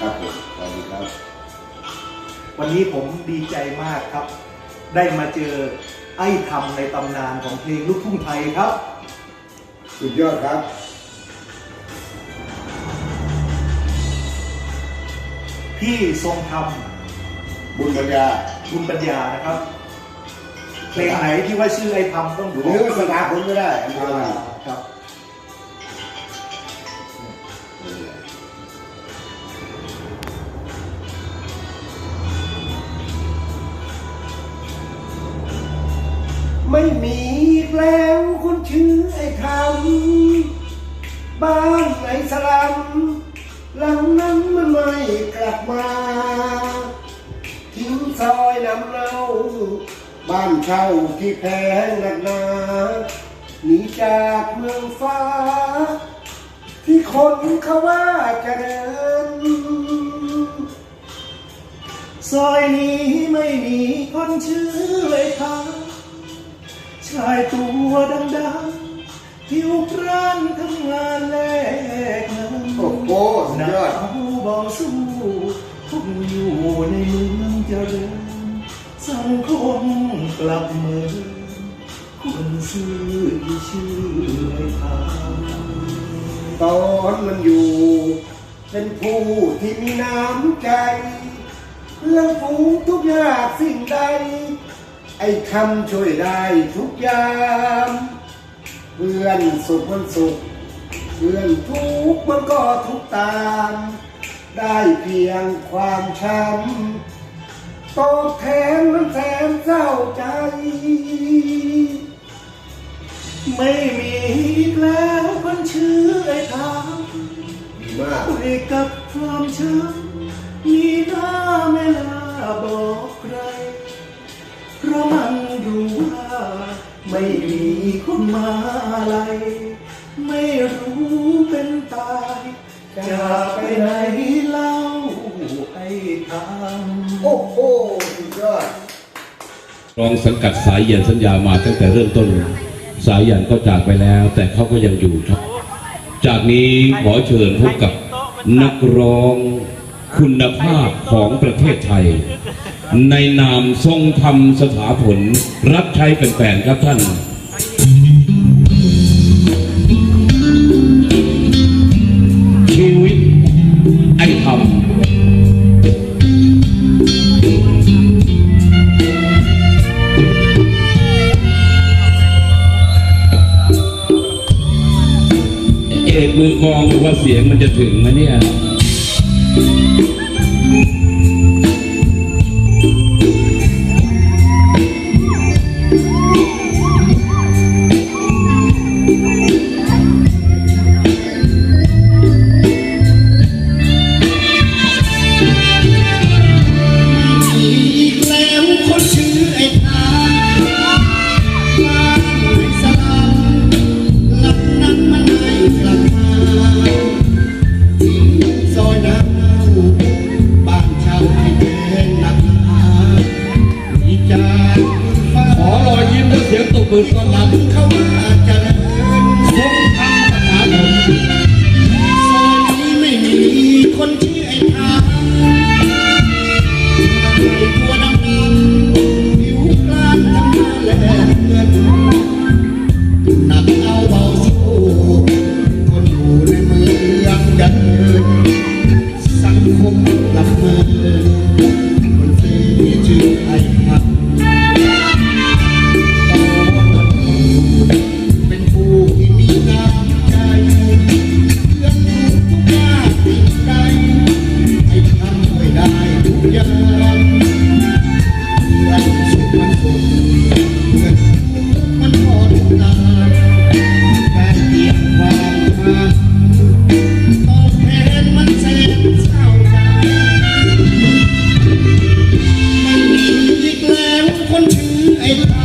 ครับผมสวัสดีครับ วันนี้ผมดีใจมากครับ ได้มาเจอไอ้ทำในตำนานของเพลงลูกทุ่งไทยครับ สุดยอดครับ พี่ทรงธรรมบุญปัญญาบุญปัญญานะครับ เพลงไหนที่ว่าชื่อไอ้ทำต้องหรือว่าสถาผลก็ได้อำเภออ่านี้ครับ ไม่มีอีกแล้วคนชื่อไอ้คำบ้านไหนสลัมหลังนั้นมันไม่กลับมาทิ้งซอยน้ำเนาบ้านเช่าที่แพงหนักหนาหนีจากเมืองฟ้า ที่คนเขาว่าจะเดินซอยนี้ไม่มีคนชื่อไอ้ทำ ชายตัวดังๆผิวพรานทำงานแลกเงินโอ้โหสุดหนายอดวเบาสู้ทุกอยู่ในเมืองเจริญสังคมกลับเมืองคนซื่อชื่อไอ้ทำตอนมันอยู่ เป็นผู้ที่มีน้ำใจเพื่อนฝูงทุกอยางสิ่งใด ไอ้คำช่วยได้ทุกอยามเพื่อนสุขมันสุขเพื่อนทุกข์มันก็ทุกข์ตาม ได้เพียงความช้ำตอบแทนมันแสนเศร้าใจ ไม่มีอีกแล้วคนชื่อไอ้ทางดีมากไปกับความช้ำ มาอะไรไม่รู้เป็นตายจะไปไหนเล่าไอ้ทางโอ้โหสุดยอดรองสังกัดสายเย็นสัญญามาตั้งแต่เริ่มต้น สายเย็นก็จากไปแล้ว แต่เขาก็ยังอยู่ครับ จากนี้ขอเชิญพบกับนักร้องคุณภาพของประเทศไทย ในนามทรงธรรมสถาผล รับใช้แฟนๆครับท่าน เอกมือกองบอว่าเสียงมันจะถึงไหมเนี่ย ปืนป้ข้ามา Amen.